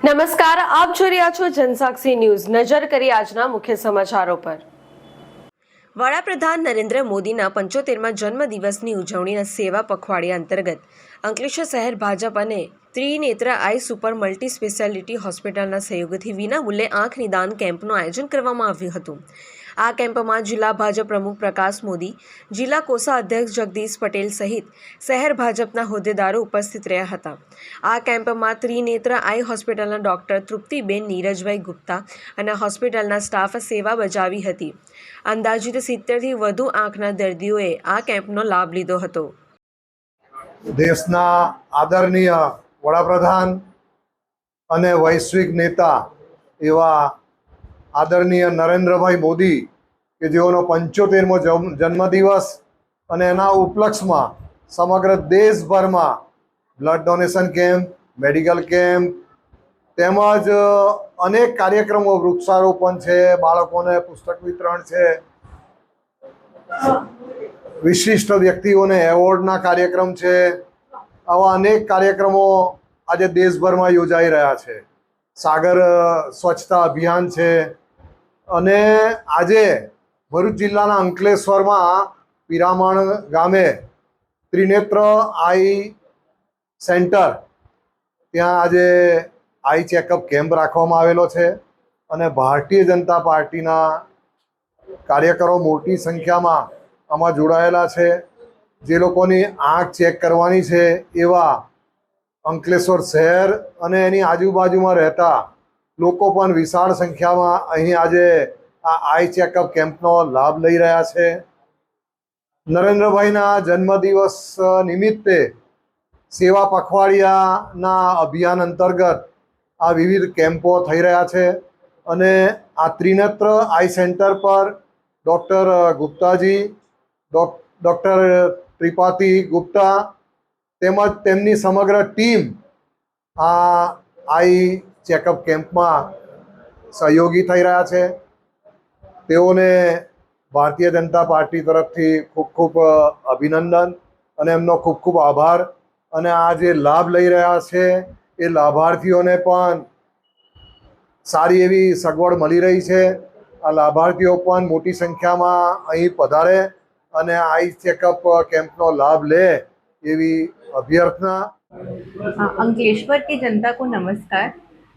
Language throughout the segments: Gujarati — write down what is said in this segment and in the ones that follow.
નમસ્કાર, આપ જોઈ રહ્યા છો જનસાક્ષી ન્યૂઝ. નજર કરી આજના મુખ્ય સમાચારો પર. વડાપ્રધાન નરેન્દ્ર મોદીના પંચોતેરમાં જન્મદિવસની ઉજવણીના સેવા પખવાડિયા અંતર્ગત અંકલેશ્વર શહેર ભાજપ અને Trinetra eye super multi speciality હોસ્પિટલના સહયોગથી વિનામૂલ્યે આંખ નિદાન કેમ્પનું આયોજન કરવામાં આવ્યું હતું. આ કેમ્પમાં જિલ્લા ભાજપ પ્રમુખ પ્રકાશ મોદી, જિલ્લા કોષા અધ્યક્ષ જગદીશ પટેલ સહિત શહેર ભાજપના હોદ્દેદારો ઉપસ્થિત રહ્યા હતા. આ કેમ્પમાં ત્રિનેત્ર આઈ હોસ્પિટલના ડોક્ટર તૃપ્તિબેન નીરજભાઈ ગુપ્તા અને હોસ્પિટલના સ્ટાફ સેવા બજાવી હતી. અંદાજિત સિત્તેરથી વધુ આંખના દર્દીઓએ આ કેમ્પનો લાભ લીધો હતો. દેશના આદરણીય વડાપ્રધાન અને વૈશ્વિક નેતા એવા આદરણીય નરેન્દ્રભાઈ મોદી કે જેઓનો પંચોતેરમો જન્મ- જન્મદિવસ અને એના ઉપલક્ષમાં સમગ્ર દેશભરમાં blood donation camp, medical camp તેમજ અનેક કાર્યક્રમો વૃક્ષારોપણ છે, બાળકોને પુસ્તક વિતરણ છે. વિશિષ્ટ વ્યક્તિઓને એવોર્ડના કાર્યક્રમ છે. આવા અનેક કાર્યક્રમો આજે દેશભરમાં યોજાઈ રહ્યા છે. સાગર સ્વચ્છતા અભિયાન છે. અને આજે ભરૂચ જિલ્લાના અંકલેશ્વરમાં પિરામણ ગામે ત્રિનેત્ર આઈ સેન્ટર, ત્યાં આજે આઈ ચેકઅપ કેમ્પ રાખવામાં આવેલો છે અને ભારતીય જનતા પાર્ટીના કાર્યકરો મોટી સંખ્યામાં આમાં જોડાયેલા છે. જે લોકોની આંખ ચેક કરવાની છે એવા અંકલેશ્વર શહેર અને એની આજુબાજુમાં રહેતા લોકો પણ વિશાળ સંખ્યામાં અહીં આજે આ આઈ ચેકઅપ કેમ્પનો લાભ લઈ રહ્યા છે. નરેન્દ્રભાઈના જન્મદિવસ નિમિત્તે સેવા પખવાડિયાના અભિયાન અંતર્ગત આ વિવિધ કેમ્પો થઈ રહ્યા છે અને આ ત્રિનેત્ર આઈ સેન્ટર પર doctor Guptaji, doc- doctor Tripathi Gupta તેમજ તેમની સમગ્ર ટીમ આ આઈ ચેકઅપ કેમ્પમાં સહયોગી થઈ રહ્યા છે. તેઓને ભારતીય જનતા પાર્ટી તરફથી ખૂબ ખૂબ અભિનંદન અને એમનો ખૂબ ખૂબ આભાર. અને આ જે લાભ લઈ રહ્યા છે એ લાભાર્થીઓને પણ સારી એવી સગવડ મળી રહી છે. આ લાભાર્થીઓ પણ મોટી સંખ્યામાં અહીં પધારે અને આઈ ચેકઅપ કેમ્પનો લાભ લે એવી અભ્યર્થના. અંકલેશ્વર કે જનતા કો નમસ્કાર.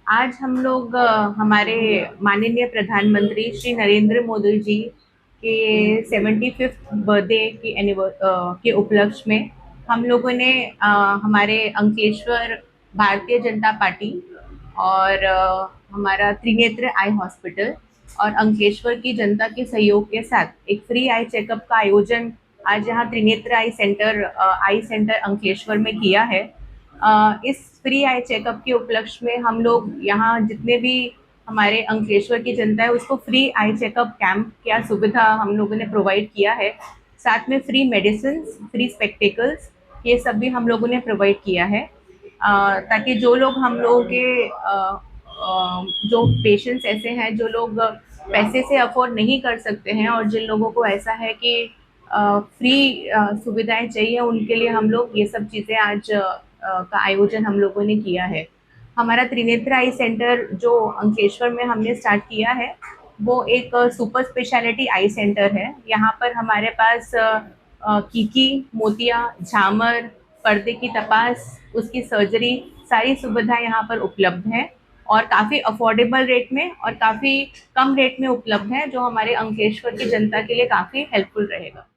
आज हम लोग हमारे माननीय प्रधानमंत्री श्री नरेंद्र मोदी जी के सेवेंटी फिफ्थ बर्थडे की के उपलक्ष्य में हम लोगों ने हमारे अंकलेश्वर भारतीय जनता पार्टी और हमारा त्रिनेत्र आई हॉस्पिटल और अंकलेश्वर की जनता के सहयोग के साथ एक फ्री आई चेकअप का आयोजन आज यहाँ Trinetra eye centre eye centre Ankleshwar में किया है। इस फ्री आई चेकअप के उपलक्ष्य में हम लोग यहाँ जितने भी हमारे अंकलेश्वर की जनता है उसको फ्री आई चेकअप कैंप क्या सुविधा हम लोगों ने प्रोवाइड किया है। साथ में फ्री मेडिसिन फ्री स्पेक्टिकल्स ये सब भी हम लोगों ने प्रोवाइड किया है। अ, ताकि जो लोग हम लोगों के अ, अ, जो पेशेंट्स ऐसे हैं जो लोग पैसे से अफोर्ड नहीं कर सकते हैं और जिन लोगों को ऐसा है कि फ्री सुविधाएँ चाहिए उनके लिए हम लोग ये सब चीज़ें आज का आयोजन हम लोगों ने किया है। हमारा त्रिनेत्र आई सेंटर जो अंकेश्वर में हमने स्टार्ट किया है, वो एक सुपर स्पेशलिटी आई सेंटर है। यहाँ पर हमारे पास कीकी, मोतिया, झामर, पर्दे की तपास, उसकी सर्जरी सारी सुविधाएँ यहाँ पर उपलब्ध हैं और काफ़ी अफोर्डेबल रेट में और काफ़ी कम रेट में उपलब्ध है, जो हमारे अंकेश्वर की जनता के लिए काफ़ी हेल्पफुल रहेगा।